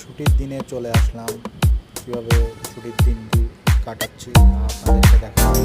ছুটির দিনে চলে আসলাম। কীভাবে ছুটির দিনটি কাটাচ্ছি আপনাদেরকে দেখাবো।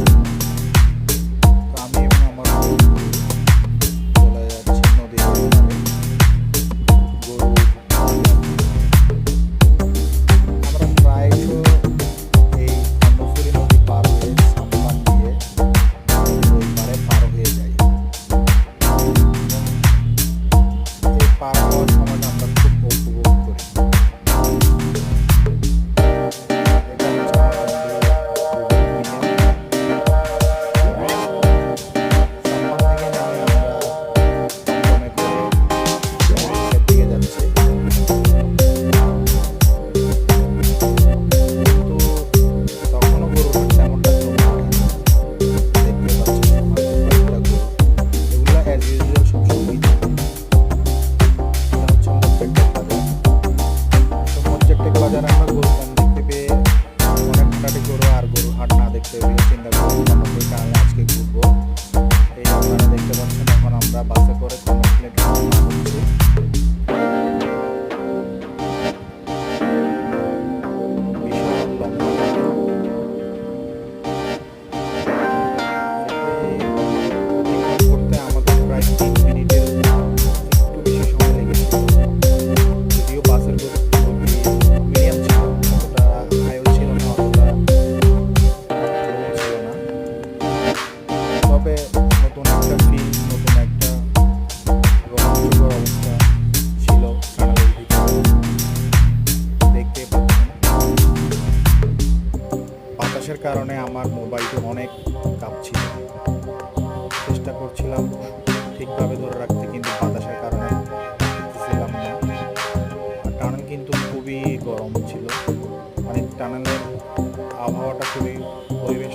বাজারে আমরা গরু কান দেখতে অনেক হাঁটাহাঁটি গরু আর গরু হাট না দেখতে পেয়ে চিন্তা করি কর্ণফুলি কারণে আজকে ঘুরবো। এই আপনারা দেখতে পাচ্ছেন এখন আমরা বাসে করে কর্ণফুলি টানেল তবে নতুন একটা নতুন একটা অবস্থা ছিল দেখতে বাতাসের কারণে আমার মোবাইলটি অনেক কাঁপছিল। চেষ্টা করছিলাম ঠিকভাবে ধরে রাখতে, কিন্তু বাতাসের কারণে ছিলাম না। টানেল কিন্তু খুবই গরম ছিল। মানে টানেলের আবহাওয়াটা খুবই পরিবেশ